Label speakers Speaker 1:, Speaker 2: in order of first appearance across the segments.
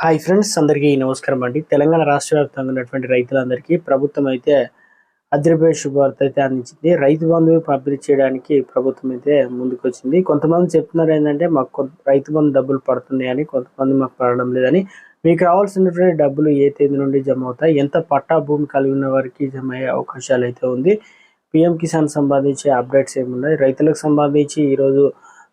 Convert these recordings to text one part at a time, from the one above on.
Speaker 1: Hi friends అందరికీ నమస్కారం అండి. తెలంగాణ రాష్ట్ర వ్యాప్తంగా ఉన్నటువంటి రైతులందరికీ ప్రభుత్వం అయితే అదిరిపోయే శుభవార్త అయితే అందించింది. రైతు బంధువు పంపిణీ చేయడానికి ప్రభుత్వం అయితే ముందుకొచ్చింది. కొంతమంది చెప్తున్నారు ఏంటంటే మాకు కొంత రైతు బంధు డబ్బులు పడుతున్నాయని కొంతమంది మాకు పడడం లేదని. మీకు రావాల్సినటువంటి డబ్బులు ఏ తేదీ నుండి జమ అవుతాయి? ఎంత పట్టా భూమి కలిగి ఉన్న వారికి జమ అయ్యే అవకాశాలు అయితే ఉంది? పిఎం కిసాన్ సంబంధించి అప్డేట్స్ ఏమున్నాయి? రైతులకు సంబంధించి ఈరోజు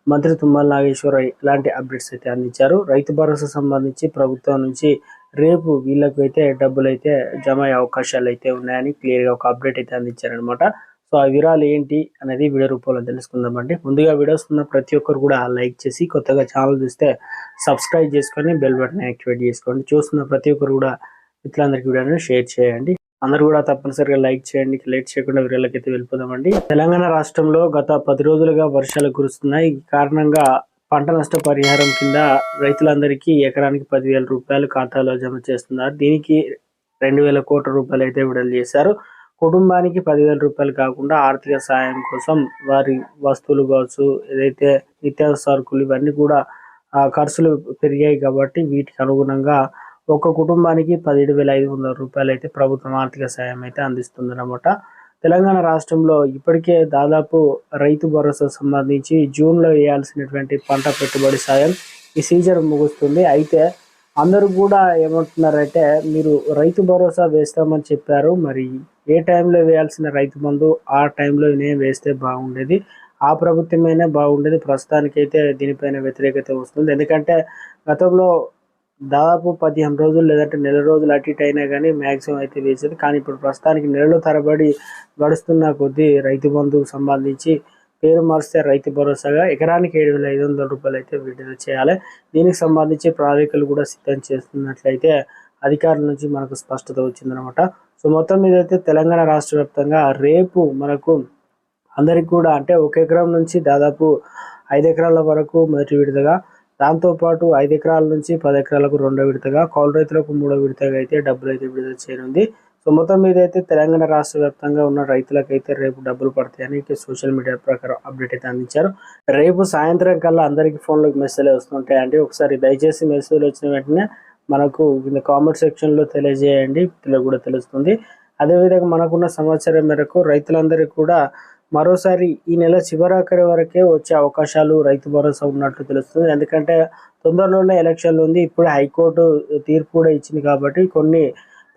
Speaker 1: మంత్రి తుమ్మల నాగేశ్వర ఇలాంటి అప్డేట్స్ అయితే అందించారు? రైతు భరోసా సంబంధించి ప్రభుత్వం నుంచి రేపు వీళ్ళకు అయితే డబ్బులు అయితే జమ అయ్యే అవకాశాలు అయితే ఉన్నాయని క్లియర్గా ఒక అప్డేట్ అయితే అందించారనమాట సో ఆ వివరాలు ఏంటి అనేది వీడియో రూపంలో తెలుసుకుందామండి ముందుగా వీడియోస్ ఉన్న ప్రతి ఒక్కరు కూడా లైక్ చేసి కొత్తగా ఛానల్ చూస్తే సబ్స్క్రైబ్ చేసుకొని బెల్ బటన్ యాక్టివేట్ చేసుకోండి. చూస్తున్న ప్రతి ఒక్కరు కూడా మిత్రులందరికీ వీడియోని షేర్ చేయండి. అందరూ కూడా తప్పనిసరిగా లైక్ చేయండి లేట్ చేయకుండా వీడియోలకి అయితే వెళ్ళిపోదామండి. తెలంగాణ రాష్ట్రంలో గత పది రోజులుగా వర్షాలు కురుస్తున్నాయి. ఈ కారణంగా పంట నష్ట పరిహారం కింద రైతులందరికీ ఎకరానికి పదివేల రూపాయలు ఖాతాలో జమ చేస్తున్నారు. దీనికి రెండు వేల కోట్ల రూపాయలు అయితే విడుదల చేశారు. కుటుంబానికి పదివేల రూపాయలు కాకుండా ఆర్థిక సాయం కోసం వారి వస్తువులు కావచ్చు ఏదైతే నిత్యావసర సరుకులు ఇవన్నీ కూడా ఖర్చులు పెరిగాయి కాబట్టి వీటికి అనుగుణంగా ఒక కుటుంబానికి పదిహేడు వేల ఐదు వందల రూపాయలు అయితే ప్రభుత్వం ఆర్థిక సాయం అయితే అందిస్తుంది అనమాట తెలంగాణ రాష్ట్రంలో ఇప్పటికే దాదాపు రైతు భరోసా సంబంధించి జూన్లో వేయాల్సినటువంటి పంట పెట్టుబడి సాయం ఈ సీజన్ ముగుస్తుంది. అయితే అందరూ కూడా ఏమంటున్నారంటే మీరు రైతు భరోసా వేస్తామని చెప్పారు. మరి ఏ టైంలో వేయాల్సిన రైతు బంధు ఆ టైంలో నేను వేస్తే బాగుండేది. ఆ ప్రభుత్వమైనా బాగుండేది. ప్రస్తుతానికైతే దీనిపైన వ్యతిరేకత వస్తుంది. ఎందుకంటే గతంలో దాదాపు పదిహేను రోజులు లేదంటే నెల రోజులు అటు ఇటు అయినా కానీ మ్యాక్సిమం అయితే వేసేది కానీ ఇప్పుడు ప్రస్తుతానికి నెలలు తరబడి గడుస్తున్న కొద్దీ రైతు బంధువుకు సంబంధించి పేరు మారిస్తే రైతు భరోసాగా ఎకరానికి ఏడు వేల ఐదు వందల రూపాయలు అయితే విడుదల చేయాలి. దీనికి సంబంధించి ప్రణాళికలు కూడా సిద్ధం చేస్తున్నట్లయితే అధికారుల నుంచి మనకు స్పష్టత వచ్చిందనమాట. సో మొత్తం మీద అయితే తెలంగాణ రాష్ట్ర వ్యాప్తంగా రేపు మనకు అందరికి కూడా అంటే ఒక ఎకరం నుంచి దాదాపు ఐదు ఎకరాల వరకు మొదటి విడతగా దాంతోపాటు ఐదు ఎకరాల నుంచి పది ఎకరాలకు రెండో విడతగా కౌలు రైతులకు మూడో విడతగా అయితే డబ్బులు అయితే విడుదల చేయనుంది. సో మొత్తం మీద అయితే తెలంగాణ రాష్ట్ర వ్యాప్తంగా ఉన్న రైతులకైతే రేపు డబ్బులు పడతాయని సోషల్ మీడియా ప్రకారం అప్డేట్ అయితే అందించారు. రేపు సాయంత్రం కల్లా అందరికీ ఫోన్లోకి మెసేజ్ వస్తుంటాయండి ఒకసారి దయచేసి మెసేజ్ వచ్చిన వెంటనే మనకు కింద కామెంట్ సెక్షన్లో తెలియజేయండి. కూడా తెలుస్తుంది. అదేవిధంగా మనకున్న సమాచారం మేరకు రైతులందరికీ కూడా మరోసారి ఈ నెల చివరాఖరి వరకే వచ్చే అవకాశాలు రైతు భరోసా ఉన్నట్లు తెలుస్తుంది. ఎందుకంటే తొందరలోనే ఎలక్షన్లు ఉంది. ఇప్పుడు హైకోర్టు తీర్పు కూడా ఇచ్చింది కాబట్టి కొన్ని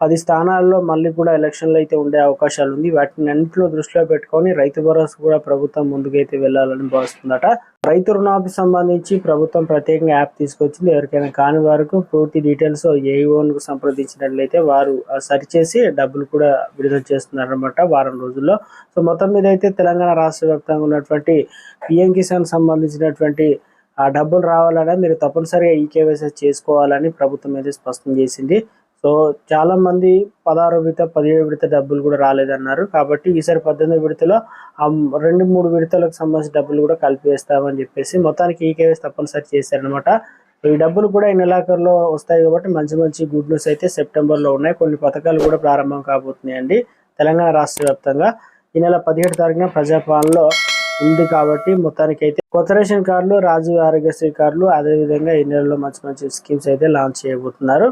Speaker 1: పది స్థానాల్లో మళ్ళీ కూడా ఎలక్షన్లు అయితే ఉండే అవకాశాలు ఉంది. వాటిని అన్నింటిలో దృష్టిలో పెట్టుకొని రైతు భరోసా కూడా ప్రభుత్వం ముందుకైతే వెళ్ళాలని భావిస్తుందట. రైతు రుణాలకు సంబంధించి ప్రభుత్వం ప్రత్యేకంగా యాప్ తీసుకొచ్చింది. ఎవరికైనా కాని వారికి పూర్తి డీటెయిల్స్ ఏఈఓన్కు సంప్రదించినట్లయితే వారు సరిచేసి డబ్బులు కూడా విడుదల చేస్తున్నారనమాట వారం రోజుల్లో. సో మొత్తం మీద అయితే తెలంగాణ రాష్ట్ర వ్యాప్తంగా ఉన్నటువంటి పిఎం కిసాన్ సంబంధించినటువంటి ఆ డబ్బులు రావాలన్నా మీరు తప్పనిసరిగా ఈ కేవైసీ చేసుకోవాలని ప్రభుత్వం అయితే స్పష్టం చేసింది. సో చాలా మంది పదహారు విడత పదిహేడు విడత డబ్బులు కూడా రాలేదన్నారు. కాబట్టి ఈసారి పద్దెనిమిది విడతలో ఆ రెండు మూడు విడతలకు సంబంధించిన డబ్బులు కూడా కలిపేస్తామని చెప్పేసి మొత్తానికి ఈ కేవైసీ తప్పనిసరి చేశారనమాట ఈ డబ్బులు కూడా ఈ నెలాఖరులో వస్తాయి కాబట్టి మంచి మంచి గుడ్ న్యూస్ అయితే సెప్టెంబర్లో ఉన్నాయి. కొన్ని పథకాలు కూడా ప్రారంభం కాబోతున్నాయండి తెలంగాణ రాష్ట్ర వ్యాప్తంగా. ఈ నెల పదిహేడు తారీఖున ప్రజాపాలనలో ఉంది కాబట్టి మొత్తానికి అయితే కొత్త రేషన్ కార్డులు రాజీవ్ ఆరోగ్యశ్రీ కార్డులు అదేవిధంగా ఈ నెలలో మంచి మంచి స్కీమ్స్ అయితే లాంచ్ చేయబోతున్నారు.